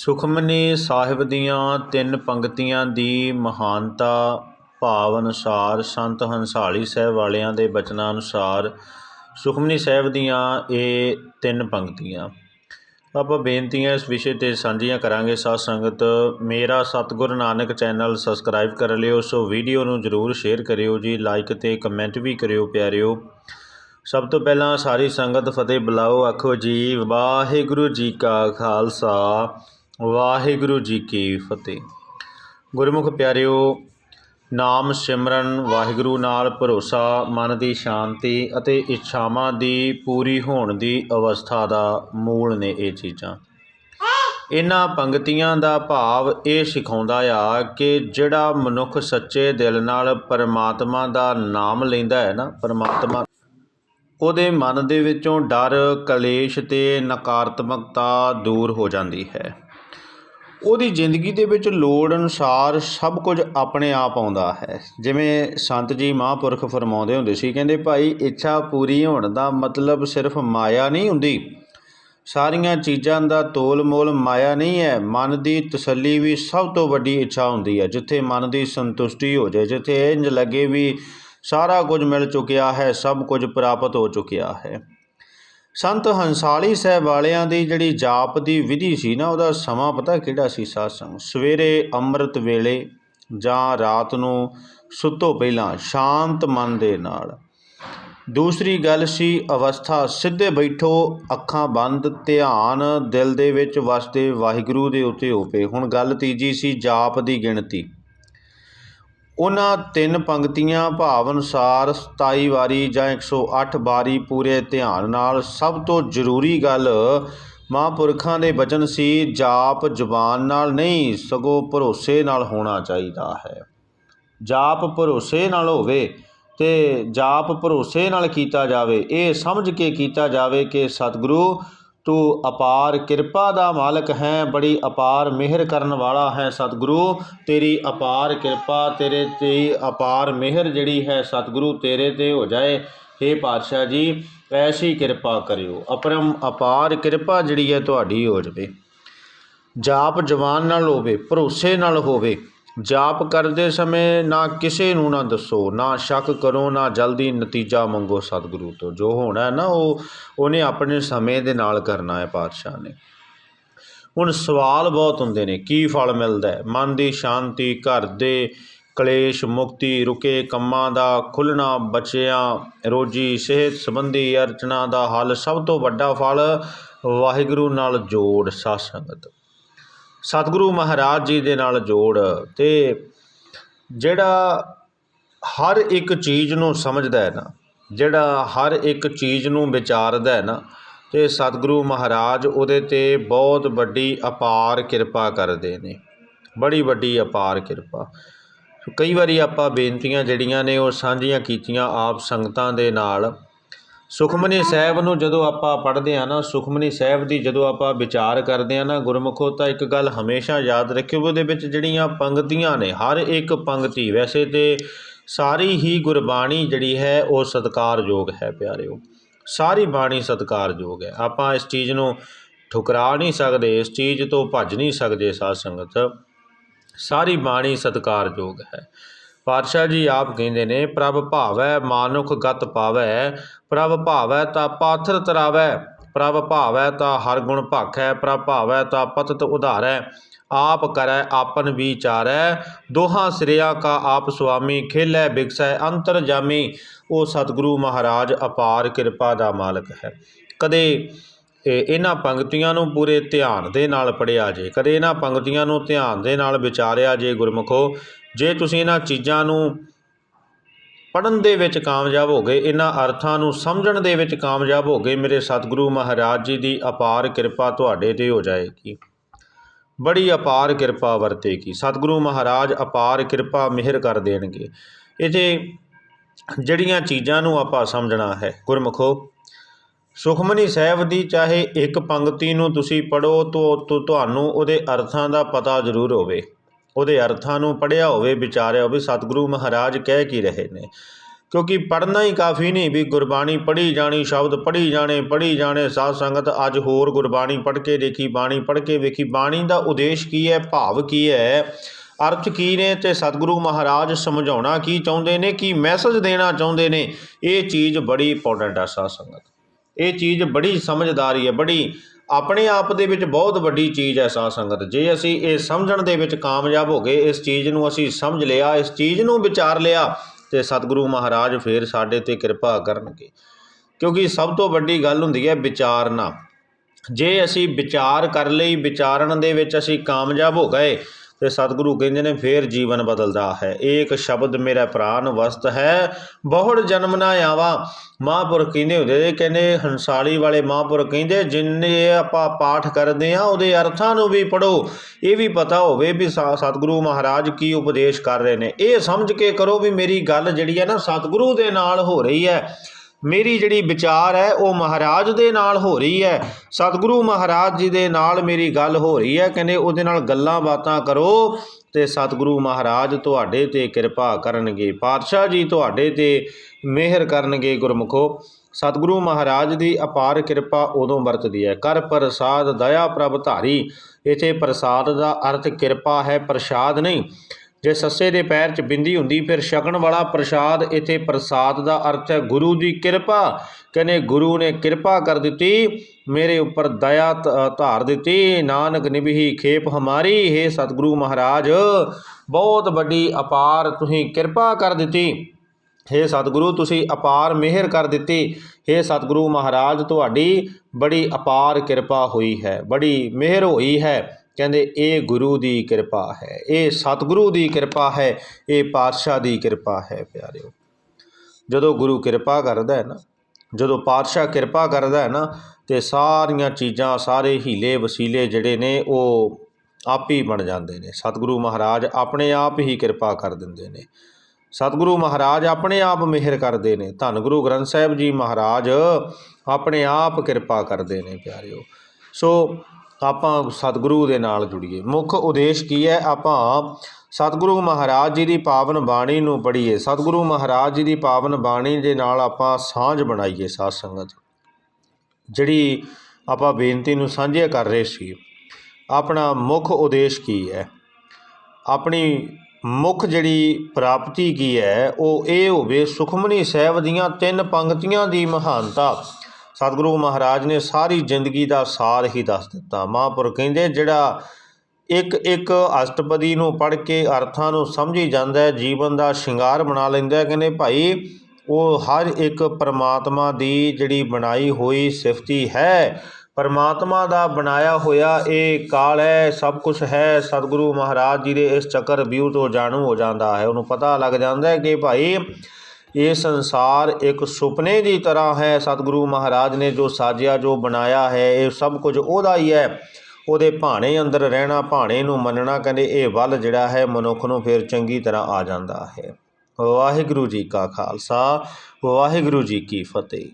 ਸੁਖਮਨੀ ਸਾਹਿਬ ਦੀਆਂ ਤਿੰਨ ਪੰਕਤੀਆਂ ਦੀ ਮਹਾਨਤਾ ਭਾਵ ਅਨੁਸਾਰ ਸੰਤ ਹੰਸਾਲੀ ਸਾਹਿਬ ਵਾਲਿਆਂ ਦੇ ਬਚਨਾਂ ਅਨੁਸਾਰ ਸੁਖਮਨੀ ਸਾਹਿਬ ਦੀਆਂ ਇਹ ਤਿੰਨ ਪੰਕਤੀਆਂ ਆਪਾਂ ਬੇਨਤੀਆਂ ਇਸ ਵਿਸ਼ੇ 'ਤੇ ਸਾਂਝੀਆਂ ਕਰਾਂਗੇ। ਸਾਧ ਸੰਗਤ, ਮੇਰਾ ਸਤਿਗੁਰ ਨਾਨਕ ਚੈਨਲ ਸਬਸਕ੍ਰਾਈਬ ਕਰ ਲਿਓ, ਸੋ ਵੀਡੀਓ ਨੂੰ ਜਰੂਰ ਸ਼ੇਅਰ ਕਰਿਓ ਜੀ, ਲਾਈਕ ਤੇ ਕਮੈਂਟ ਵੀ ਕਰਿਓ ਪਿਆਰਿਓ। ਸਭ ਤੋਂ ਪਹਿਲਾਂ ਸਾਰੀ ਸੰਗਤ ਫਤਿਹ ਬੁਲਾਓ, ਆਖੋ ਜੀ, ਵਾਹਿਗੁਰੂ ਜੀ ਕਾ ਖਾਲਸਾ। ਵਾਹਿਗੁਰੂ ਜੀ ਕੀ ਫਤਿਹ। ਗੁਰਮੁਖ ਪਿਆਰਿਓ, ਨਾਮ ਸਿਮਰਨ, ਵਾਹਿਗੁਰੂ ਨਾਲ ਭਰੋਸਾ, ਮਨ ਦੀ ਸ਼ਾਂਤੀ ਅਤੇ ਇੱਛਾਵਾਂ ਦੀ ਪੂਰੀ ਹੋਣ ਦੀ ਅਵਸਥਾ ਦਾ ਮੂਲ ਨੇ ਇਹ ਚੀਜ਼ਾਂ। ਇਹਨਾਂ ਪੰਕਤੀਆਂ ਦਾ ਭਾਵ ਇਹ ਸਿਖਾਉਂਦਾ ਆ ਕਿ ਜਿਹੜਾ ਮਨੁੱਖ ਸੱਚੇ ਦਿਲ ਨਾਲ ਪਰਮਾਤਮਾ ਦਾ ਨਾਮ ਲੈਂਦਾ ਹੈ ਨਾ, ਪਰਮਾਤਮਾ, ਉਹਦੇ ਮਨ ਦੇ ਵਿੱਚੋਂ ਡਰ, ਕਲੇਸ਼ ਤੇ ਨਕਾਰਾਤਮਕਤਾ ਦੂਰ ਹੋ ਜਾਂਦੀ ਹੈ। ਉਹਦੀ ਜ਼ਿੰਦਗੀ ਦੇ ਵਿੱਚ ਲੋੜ ਅਨੁਸਾਰ ਸਭ ਕੁਝ ਆਪਣੇ ਆਪ ਆਉਂਦਾ ਹੈ। ਜਿਵੇਂ ਸੰਤ ਜੀ ਮਹਾਂਪੁਰਖ ਫਰਮਾਉਂਦੇ ਹੁੰਦੇ ਸੀ, ਕਹਿੰਦੇ, ਭਾਈ, ਇੱਛਾ ਪੂਰੀ ਹੋਣ ਦਾ ਮਤਲਬ ਸਿਰਫ ਮਾਇਆ ਨਹੀਂ ਹੁੰਦੀ। ਸਾਰੀਆਂ ਚੀਜ਼ਾਂ ਦਾ ਤੋਲ ਮੋਲ ਮਾਇਆ ਨਹੀਂ ਹੈ। ਮਨ ਦੀ ਤਸੱਲੀ ਵੀ ਸਭ ਤੋਂ ਵੱਡੀ ਇੱਛਾ ਹੁੰਦੀ ਹੈ। ਜਿੱਥੇ ਮਨ ਦੀ ਸੰਤੁਸ਼ਟੀ ਹੋ ਜਾਏ, ਜਿੱਥੇ ਇੰਜ ਲੱਗੇ ਵੀ ਸਾਰਾ ਕੁਝ ਮਿਲ ਚੁੱਕਿਆ ਹੈ, ਸਭ ਕੁਝ ਪ੍ਰਾਪਤ ਹੋ ਚੁੱਕਿਆ ਹੈ। ਸੰਤ ਹੰਸਾਲੀ ਸਾਹਿਬ ਵਾਲਿਆਂ ਦੀ ਜਿਹੜੀ ਜਾਪ ਦੀ ਵਿਧੀ ਸੀ ਨਾ, ਉਹਦਾ ਸਮਾਂ ਪਤਾ ਕਿਹੜਾ ਸੀ ਸਾਧ ਸੰਗ ਸਵੇਰੇ ਅੰਮ੍ਰਿਤ ਵੇਲੇ ਜਾਂ ਰਾਤ ਨੂੰ ਸੁੱਤੋਂ ਪਹਿਲਾਂ ਸ਼ਾਂਤ ਮਨ ਦੇ ਨਾਲ। ਦੂਸਰੀ ਗੱਲ ਸੀ ਅਵਸਥਾ, ਸਿੱਧੇ ਬੈਠੋ, ਅੱਖਾਂ ਬੰਦ, ਧਿਆਨ ਦਿਲ ਦੇ ਵਿੱਚ ਵਸਦੇ, ਵਾਹਿਗੁਰੂ ਦੇ ਉੱਤੇ ਹੋਵੇ ਹੁਣ ਗੱਲ ਤੀਜੀ ਸੀ ਜਾਪ ਦੀ ਗਿਣਤੀ। ਉਹਨਾਂ ਤਿੰਨ ਪੰਕਤੀਆਂ ਭਾਵ ਅਨੁਸਾਰ 27 ਵਾਰੀ ਜਾਂ 108 ਵਾਰੀ ਪੂਰੇ ਧਿਆਨ ਨਾਲ ਸਭ ਤੋਂ ਜ਼ਰੂਰੀ ਗੱਲ ਮਹਾਂਪੁਰਖਾਂ ਦੇ ਬਚਨ ਸੀ, ਜਾਪ ਜ਼ੁਬਾਨ ਨਾਲ ਨਹੀਂ, ਸਗੋਂ ਭਰੋਸੇ ਨਾਲ ਹੋਣਾ ਚਾਹੀਦਾ ਹੈ। ਜਾਪ ਭਰੋਸੇ ਨਾਲ ਹੋਵੇ ਤੇ ਜਾਪ ਭਰੋਸੇ ਨਾਲ ਕੀਤਾ ਜਾਵੇ। ਇਹ ਸਮਝ ਕੇ ਕੀਤਾ ਜਾਵੇ ਕਿ ਸਤਿਗੁਰੂ ਤੂੰ ਅਪਾਰ ਕਿਰਪਾ ਦਾ ਮਾਲਕ ਹੈ, ਬੜੀ ਅਪਾਰ ਮਿਹਰ ਕਰਨ ਵਾਲਾ ਹੈ ਸਤਿਗੁਰੂ। ਤੇਰੀ ਅਪਾਰ ਕਿਰਪਾ ਤੇਰੇ ਤੇ ਅਪਾਰ ਮਿਹਰ ਜਿਹੜੀ ਹੈ ਸਤਿਗੁਰੂ ਤੇਰੇ ਤੇ ਹੋ ਜਾਏ। हे ਪਾਤਸ਼ਾਹ ਜੀ, ਐਸੀ ਕਿਰਪਾ ਕਰਿਓ। ਅਪਰਮ ਅਪਾਰ ਕਿਰਪਾ ਜਿਹੜੀ ਹੈ ਤੁਹਾਡੀ ਹੋ ਜਾਵੇ। ਜਾਪ ਜਵਾਨ ਨਾਲ ਹੋਵੇ, ਭਰੋਸੇ ਨਾਲ ਹੋਵੇ। ਜਾਪ ਕਰਦੇ ਸਮੇਂ ਨਾ ਕਿਸੇ ਨੂੰ ਨਾ ਦੱਸੋ, ਨਾ ਸ਼ੱਕ ਕਰੋ, ਨਾ ਜਲਦੀ ਨਤੀਜਾ ਮੰਗੋ ਸਤਿਗੁਰੂ ਤੋਂ। ਜੋ ਹੋਣਾ ਹੈ ਨਾ, ਉਹ ਉਹਨੇ ਆਪਣੇ ਸਮੇਂ ਦੇ ਨਾਲ ਕਰਨਾ ਹੈ ਪਾਤਸ਼ਾਹ ਨੇ। ਹੁਣ ਸਵਾਲ ਬਹੁਤ ਹੁੰਦੇ ਨੇ, ਕੀ ਫਲ ਮਿਲਦਾ ਹੈ? ਮਨ ਦੀ ਸ਼ਾਂਤੀ, ਘਰ ਦੇ ਕਲੇਸ਼, ਮੁਕਤੀ, ਰੁਕੇ ਕੰਮਾਂ ਦਾ ਖੁੱਲਣਾ ਬਚਿਆਂ, ਰੋਜੀ, ਸਿਹਤ ਸੰਬੰਧੀ ਅਰਚਨਾ ਦਾ ਹੱਲ ਸਭ ਤੋਂ ਵੱਡਾ ਫਲ ਵਾਹਿਗੁਰੂ ਨਾਲ ਜੋੜ ਸਾਧ ਸੰਗਤ। ਸਤਿਗੁਰੂ ਮਹਾਰਾਜ ਜੀ ਦੇ ਨਾਲ ਜੋੜ ਤੇ ਜਿਹੜਾ ਹਰ ਇੱਕ ਚੀਜ਼ ਨੂੰ ਸਮਝਦਾ ਹੈ ਨਾ, ਜਿਹੜਾ ਹਰ ਇੱਕ ਚੀਜ਼ ਨੂੰ ਵਿਚਾਰਦਾ ਹੈ ਨਾ, ਤੇ ਸਤਿਗੁਰੂ ਮਹਾਰਾਜ ਉਹਦੇ ਤੇ ਬਹੁਤ ਵੱਡੀ ਅਪਾਰ ਕਿਰਪਾ ਕਰਦੇ ਨੇ, ਬੜੀ ਵੱਡੀ ਅਪਾਰ ਕਿਰਪਾ। ਕਈ ਵਾਰੀ ਆਪਾਂ ਬੇਨਤੀਆਂ ਜਿਹੜੀਆਂ ਨੇ ਉਹ ਸਾਂਝੀਆਂ ਕੀਤੀਆਂ ਆਪ ਸੰਗਤਾਂ ਦੇ ਨਾਲ ਸੁਖਮਨੀ ਸਾਹਿਬ ਨੂੰ ਜਦੋਂ ਆਪਾਂ ਪੜ੍ਹਦੇ ਆ ਨਾ, ਸੁਖਮਨੀ ਸਾਹਿਬ ਦੀ ਜਦੋਂ ਆਪਾਂ ਵਿਚਾਰ ਕਰਦੇ ਆ ਨਾ, ਗੁਰਮੁਖੋ, ਤਾਂ ਇੱਕ ਗੱਲ ਹਮੇਸ਼ਾ ਯਾਦ ਰੱਖਿਓ, ਉਹਦੇ ਵਿੱਚ ਜਿਹੜੀਆਂ ਪੰਕਤੀਆਂ ਨੇ, ਹਰ ਇੱਕ ਪੰਕਤੀ ਵੈਸੇ ਤੇ ਸਾਰੀ ਹੀ ਗੁਰਬਾਣੀ ਜਿਹੜੀ ਹੈ, ਉਹ ਸਤਿਕਾਰਯੋਗ ਹੈ ਪਿਆਰਿਓ। ਸਾਰੀ ਬਾਣੀ ਸਤਿਕਾਰਯੋਗ ਹੈ। ਆਪਾਂ ਇਸ ਚੀਜ਼ ਨੂੰ ਠੁਕਰਾ ਨਹੀਂ ਸਕਦੇ, ਇਸ ਚੀਜ਼ ਤੋਂ ਭੱਜ ਨਹੀਂ ਸਕਦੇ ਸਾਧ ਸੰਗਤ। ਸਾਰੀ ਬਾਣੀ ਸਤਿਕਾਰਯੋਗ ਹੈ। ਪਾਤਸ਼ਾਹ ਜੀ ਆਪ ਕਹਿੰਦੇ ਨੇ, ਪ੍ਰਭ ਭਾਵੈ ਮਾਨੁਖ ਗਤ ਪਾਵੈ, ਪ੍ਰਭ ਭਾਵੈ ਤਾਂ ਪਾਥਰ ਤਰਾਵੈ, ਪ੍ਰਭ ਭਾਵੈ ਤਾਂ ਹਰ ਗੁਣ ਭਾਖੈ, ਪ੍ਰਭ ਭਾਵੈ ਤਾਂ ਪਤਤ ਉਧਾਰੈ, ਆਪ ਕਰੈ ਆਪਨ ਵਿਚਾਰੈ, ਦੋਹਾਂ ਸਿਰਿਆ ਕਾ ਆਪ ਸੁਆਮੀ, ਖੇਲੈ ਬਿਗਸੈ ਅੰਤਰ ਜਾਮੀ, ਉਹ ਸਤਿਗੁਰੂ ਮਹਾਰਾਜ ਅਪਾਰ ਕਿਰਪਾ ਦਾ ਮਾਲਕ ਹੈ। ਕਦੇ ਇਹਨਾਂ ਪੰਕਤੀਆਂ ਨੂੰ ਪੂਰੇ ਧਿਆਨ ਦੇ ਨਾਲ ਪੜਿਆ ਜੇ, ਕਦੇ ਇਹਨਾਂ ਪੰਕਤੀਆਂ ਨੂੰ ਧਿਆਨ ਦੇ ਨਾਲ ਵਿਚਾਰਿਆ ਜੇ ਗੁਰਮੁਖੋ ਜੇ ਤੁਸੀਂ ਇਹਨਾਂ ਚੀਜ਼ਾਂ ਨੂੰ ਪੜਨ ਦੇ ਵਿੱਚ ਕਾਮਯਾਬ ਹੋ ਗਏ, ਇਹਨਾਂ ਅਰਥਾਂ ਨੂੰ ਸਮਝਣ ਦੇ ਵਿੱਚ ਕਾਮਯਾਬ ਹੋ ਗਏ, ਮੇਰੇ ਸਤਿਗੁਰੂ ਮਹਾਰਾਜ ਜੀ ਦੀ ਅਪਾਰ ਕਿਰਪਾ ਤੁਹਾਡੇ ਤੇ ਹੋ ਜਾਏਗੀ। ਬੜੀ ਅਪਾਰ ਕਿਰਪਾ ਵਰਤੇਗੀ। ਸਤਿਗੁਰੂ ਮਹਾਰਾਜ ਅਪਾਰ ਕਿਰਪਾ ਮਿਹਰ ਕਰ ਦੇਣਗੇ। ਇਹਦੇ ਜਿਹੜੀਆਂ ਚੀਜ਼ਾਂ ਨੂੰ ਆਪਾਂ ਸਮਝਣਾ ਹੈ, ਗੁਰਮੁਖੋ, ਸੁਖਮਨੀ ਸਾਹਿਬ ਦੀ ਚਾਹੇ ਇੱਕ ਪੰਕਤੀ ਨੂੰ ਤੁਸੀਂ ਪੜੋ ਤਾਂ ਤੁਹਾਨੂੰ ਉਹਦੇ ਅਰਥਾਂ ਦਾ ਪਤਾ ਜ਼ਰੂਰ ਹੋਵੇ। ਉਹਦੇ ਅਰਥਾਂ ਨੂੰ ਪੜਿਆ ਹੋਵੇ, ਵਿਚਾਰਿਆ ਹੋਵੇ, ਸਤਿਗੁਰੂ ਮਹਾਰਾਜ ਕਹਿ ਕੀ ਰਹੇ ਨੇ। ਕਿਉਂਕਿ ਪੜ੍ਹਨਾ ਹੀ ਕਾਫੀ ਨਹੀਂ ਵੀ ਗੁਰਬਾਣੀ ਪੜ੍ਹੀ ਜਾਣੀ, ਸ਼ਬਦ ਪੜ੍ਹੀ ਜਾਣੇ ਪੜ੍ਹੀ ਜਾਣੇ, ਸਾਧ ਸੰਗਤ ਅੱਜ ਹੋਰ ਗੁਰਬਾਣੀ ਪੜ੍ਹ ਕੇ ਦੇਖੀ, ਬਾਣੀ ਪੜ੍ਹ ਕੇ ਵੇਖੀ। ਬਾਣੀ ਦਾ ਉਦੇਸ਼ ਕੀ ਹੈ, ਭਾਵ ਕੀ ਹੈ, ਅਰਥ ਕੀ ਨੇ ਤੇ ਸਤਿਗੁਰੂ ਮਹਾਰਾਜ ਸਮਝਾਉਣਾ ਕੀ ਚਾਹੁੰਦੇ ਨੇ, ਕੀ ਮੈਸੇਜ ਦੇਣਾ ਚਾਹੁੰਦੇ ਨੇ, ਇਹ ਚੀਜ਼ ਬੜੀ ਇੰਪੋਰਟੈਂਟ ਆ ਸਾਧ ਸੰਗਤ। ਇਹ ਚੀਜ਼ ਬੜੀ ਸਮਝਦਾਰੀ ਹੈ, ਬੜੀ ਆਪਣੇ ਆਪ ਦੇ ਵਿੱਚ ਬਹੁਤ ਵੱਡੀ ਚੀਜ਼ ਹੈ ਸਾਧ ਸੰਗਤ। ਜੇ ਅਸੀਂ ਇਹ ਸਮਝਣ ਦੇ ਵਿੱਚ ਕਾਮਯਾਬ ਹੋ ਗਏ, ਇਸ ਚੀਜ਼ ਨੂੰ ਅਸੀਂ ਸਮਝ ਲਿਆ, ਇਸ ਚੀਜ਼ ਨੂੰ ਵਿਚਾਰ ਲਿਆ, ਤੇ ਸਤਿਗੁਰੂ ਮਹਾਰਾਜ ਫੇਰ ਸਾਡੇ ਤੇ ਕਿਰਪਾ ਕਰਨਗੇ। ਕਿਉਂਕਿ ਸਭ ਤੋਂ ਵੱਡੀ ਗੱਲ ਹੁੰਦੀ ਹੈ ਵਿਚਾਰਨਾ। ਜੇ ਅਸੀਂ ਵਿਚਾਰ ਕਰ ਲਈ, ਵਿਚਾਰਨ ਦੇ ਵਿੱਚ ਅਸੀਂ ਕਾਮਯਾਬ ਹੋ ਗਏ ਤੇ ਸਤਿਗੁਰੂ ਕਹਿੰਦੇ ਨੇ, ਫੇਰ ਜੀਵਨ ਬਦਲਦਾ ਹੈ। ਏਕ ਸ਼ਬਦ ਮੇਰਾ ਪ੍ਰਾਨ ਵਸਤ ਹੈ। ਬਹੁੜ ਜਨਮ ਨਾ ਆਵਾ। ਮਹਾਂਪੁਰਖ ਕਹਿੰਦੇ ਹੁੰਦੇ ਕਹਿੰਦੇ ਹੰਸਾਲੀ ਵਾਲੇ ਮਹਾਂਪੁਰਖ ਕਹਿੰਦੇ, ਜਿੰਨੇ ਆਪਾਂ ਪਾਠ ਕਰਦੇ ਆ ਉਹਦੇ ਅਰਥਾਂ ਨੂੰ ਵੀ ਪੜੋ ਇਹ ਵੀ ਪਤਾ ਹੋਵੇ ਵੀ ਸਾ- ਸਤਿਗੁਰੂ ਮਹਾਰਾਜ ਕੀ ਉਪਦੇਸ਼ ਕਰ ਰਹੇ ਨੇ। ਇਹ ਸਮਝ ਕੇ ਕਰੋ ਵੀ ਮੇਰੀ ਗੱਲ ਜਿਹੜੀ ਹੈ ਨਾ, ਸਤਿਗੁਰੂ ਦੇ ਨਾਲ ਹੋ ਰਹੀ ਹੈ। ਮੇਰੀ ਜਿਹੜੀ ਵਿਚਾਰ ਹੈ, ਉਹ ਮਹਾਰਾਜ ਦੇ ਨਾਲ ਹੋ ਰਹੀ ਹੈ। ਸਤਿਗੁਰੂ ਮਹਾਰਾਜ ਜੀ ਦੇ ਨਾਲ ਮੇਰੀ ਗੱਲ ਹੋ ਰਹੀ ਹੈ। ਕਹਿੰਦੇ ਉਹਦੇ ਨਾਲ ਗੱਲਾਂ ਬਾਤਾਂ ਕਰੋ ਤੇ ਸਤਿਗੁਰੂ ਮਹਾਰਾਜ ਤੁਹਾਡੇ ਤੇ ਕਿਰਪਾ ਕਰਨਗੇ। ਪਾਤਸ਼ਾਹ ਜੀ ਤੁਹਾਡੇ ਤੇ ਮਿਹਰ ਕਰਨਗੇ ਗੁਰਮੁਖੋ। ਸਤਿਗੁਰੂ ਮਹਾਰਾਜ ਦੀ ਅਪਾਰ ਕਿਰਪਾ ਉਦੋਂ ਵਰਤਦੀ ਹੈ। ਕਰ ਪ੍ਰਸਾਦ, ਦਇਆ ਪ੍ਰਭ ਧਾਰੀ। ਇਥੇ ਪ੍ਰਸਾਦ ਦਾ ਅਰਥ ਕਿਰਪਾ ਹੈ, ਪ੍ਰਸਾਦ ਨਹੀਂ। ਜੇ ਸੱਸੇ ਦੇ ਪੈਰ 'ਚ ਬਿੰਦੀ ਹੁੰਦੀ, ਫਿਰ ਛਕਣ ਵਾਲਾ ਪ੍ਰਸਾਦ ਇਥੇ ਪ੍ਰਸਾਦ ਦਾ ਅਰਥ ਹੈ ਗੁਰੂ ਦੀ ਕਿਰਪਾ। ਕਹਿੰਦੇ, ਗੁਰੂ ਨੇ ਕਿਰਪਾ ਕਰ ਦਿੱਤੀ, ਮੇਰੇ ਉੱਪਰ ਦਇਆ ਧ- ਧਾਰ ਦਿੱਤੀ। ਨਾਨਕ ਨਿਭੀ ਖੇਪ ਹਮਾਰੀ, ਹੈ ਸਤਿਗੁਰੂ ਮਹਾਰਾਜ। ਬਹੁਤ ਵੱਡੀ ਅਪਾਰ ਤੁਸੀਂ ਕਿਰਪਾ ਕਰ ਦਿੱਤੀ। ਹੇ ਸਤਿਗੁਰੂ, ਤੁਸੀਂ ਅਪਾਰ ਮਿਹਰ ਕਰ ਦਿੱਤੀ। ਹੇ ਸਤਿਗੁਰੂ ਮਹਾਰਾਜ, ਤੁਹਾਡੀ ਬੜੀ ਅਪਾਰ ਕਿਰਪਾ ਹੋਈ ਹੈ, ਬੜੀ ਮਿਹਰ ਹੋਈ ਹੈ। ਕਹਿੰਦੇ, ਇਹ ਗੁਰੂ ਦੀ ਕਿਰਪਾ ਹੈ, ਇਹ ਸਤਿਗੁਰੂ ਦੀ ਕਿਰਪਾ ਹੈ, ਇਹ ਪਾਤਸ਼ਾਹ ਦੀ ਕਿਰਪਾ ਹੈ ਪਿਆਰਿਓ। ਜਦੋਂ ਗੁਰੂ ਕਿਰਪਾ ਕਰਦਾ ਹੈ ਨਾ, ਜਦੋਂ ਪਾਤਸ਼ਾਹ ਕਿਰਪਾ ਕਰਦਾ ਹੈ ਨਾ, ਤੇ ਸਾਰੀਆਂ ਚੀਜ਼ਾਂ, ਸਾਰੇ ਹੀਲੇ ਵਸੀਲੇ ਜਿਹੜੇ ਨੇ, ਉਹ ਆਪ ਹੀ ਬਣ ਜਾਂਦੇ ਨੇ। ਸਤਿਗੁਰੂ ਮਹਾਰਾਜ ਆਪਣੇ ਆਪ ਹੀ ਕਿਰਪਾ ਕਰ ਦਿੰਦੇ ਨੇ। ਸਤਿਗੁਰੂ ਮਹਾਰਾਜ ਆਪਣੇ ਆਪ ਮਿਹਰ ਕਰਦੇ ਨੇ। ਧੰਨ ਗੁਰੂ ਗ੍ਰੰਥ ਸਾਹਿਬ ਜੀ ਮਹਾਰਾਜ ਆਪਣੇ ਆਪ ਕਿਰਪਾ ਕਰਦੇ ਨੇ ਪਿਆਰਿਓ। ਸੋ ਆਪਾਂ ਸਤਿਗੁਰੂ ਦੇ ਨਾਲ ਜੁੜੀਏ। ਮੁੱਖ ਉਦੇਸ਼ ਕੀ ਹੈ? ਆਪਾਂ ਸਤਿਗੁਰੂ ਮਹਾਰਾਜ ਜੀ ਦੀ ਪਾਵਨ ਬਾਣੀ ਨੂੰ ਪੜ੍ਹੀਏ। ਸਤਿਗੁਰੂ ਮਹਾਰਾਜ ਜੀ ਦੀ ਪਾਵਨ ਬਾਣੀ ਦੇ ਨਾਲ ਆਪਾਂ ਸਾਂਝ ਬਣਾਈਏ ਸਾਧ ਸੰਗਤ। ਜਿਹੜੀ ਆਪਾਂ ਬੇਨਤੀ ਨੂੰ ਸਾਂਝੇ ਕਰ ਰਹੇ ਸੀ, ਆਪਣਾ ਮੁੱਖ ਉਦੇਸ਼ ਕੀ ਹੈ? ਆਪਣੀ ਮੁੱਖ ਜਿਹੜੀ ਪ੍ਰਾਪਤੀ ਕੀ ਹੈ, ਉਹ ਇਹ ਹੋਵੇ ਸੁਖਮਨੀ ਸਾਹਿਬ ਦੀਆਂ ਤਿੰਨ ਪੰਕਤੀਆਂ ਦੀ ਮਹਾਨਤਾ। ਸਤਿਗੁਰੂ ਮਹਾਰਾਜ ਨੇ ਸਾਰੀ ਜ਼ਿੰਦਗੀ ਦਾ ਸਾਰ ਹੀ ਦੱਸ ਦਿੱਤਾ। ਮਹਾਂਪੁਰ ਕਹਿੰਦੇ, ਜਿਹੜਾ ਇੱਕ ਇੱਕ ਅਸ਼ਟਪਦੀ ਨੂੰ ਪੜ੍ਹ ਕੇ ਅਰਥਾਂ ਨੂੰ ਸਮਝੀ ਜਾਂਦਾ ਹੈ, ਜੀਵਨ ਦਾ ਸ਼ਿੰਗਾਰ ਬਣਾ ਲੈਂਦਾ ਹੈ, ਕਹਿੰਦੇ, ਭਾਈ, ਉਹ ਹਰ ਇੱਕ ਪਰਮਾਤਮਾ ਦੀ ਜਿਹੜੀ ਬਣਾਈ ਹੋਈ ਸਿਫਤੀ ਹੈ। ਪਰਮਾਤਮਾ ਦਾ ਬਣਾਇਆ ਹੋਇਆ ਇਹ ਕਾਲ ਹੈ, ਸਭ ਕੁਝ ਹੈ। ਸਤਿਗੁਰੂ ਮਹਾਰਾਜ ਜੀ ਦੇ ਇਸ ਚੱਕਰ ਵਿਊ ਤੋਂ ਜਾਣੂ ਹੋ ਜਾਂਦਾ ਹੈ। ਉਹਨੂੰ ਪਤਾ ਲੱਗ ਜਾਂਦਾ ਹੈ ਕਿ ਭਾਈ ਇਹ ਸੰਸਾਰ ਇੱਕ ਸੁਪਨੇ ਦੀ ਤਰ੍ਹਾਂ ਹੈ। ਸਤਿਗੁਰੂ ਮਹਾਰਾਜ ਨੇ ਜੋ ਸਾਜਿਆ, ਜੋ ਬਣਾਇਆ ਹੈ, ਇਹ ਸਭ ਕੁਝ ਉਹਦਾ ਹੀ ਹੈ। ਉਹਦੇ ਭਾਣੇ ਅੰਦਰ ਰਹਿਣਾ, ਭਾਣੇ ਨੂੰ ਮੰਨਣਾ, ਕਹਿੰਦੇ ਇਹ ਵੱਲ ਜਿਹੜਾ ਹੈ, ਮਨੁੱਖ ਨੂੰ ਫਿਰ ਚੰਗੀ ਤਰ੍ਹਾਂ ਆ ਜਾਂਦਾ ਹੈ। ਵਾਹਿਗੁਰੂ ਜੀ ਕਾ ਖਾਲਸਾ, ਵਾਹਿਗੁਰੂ ਜੀ ਕੀ ਫਤਿਹ।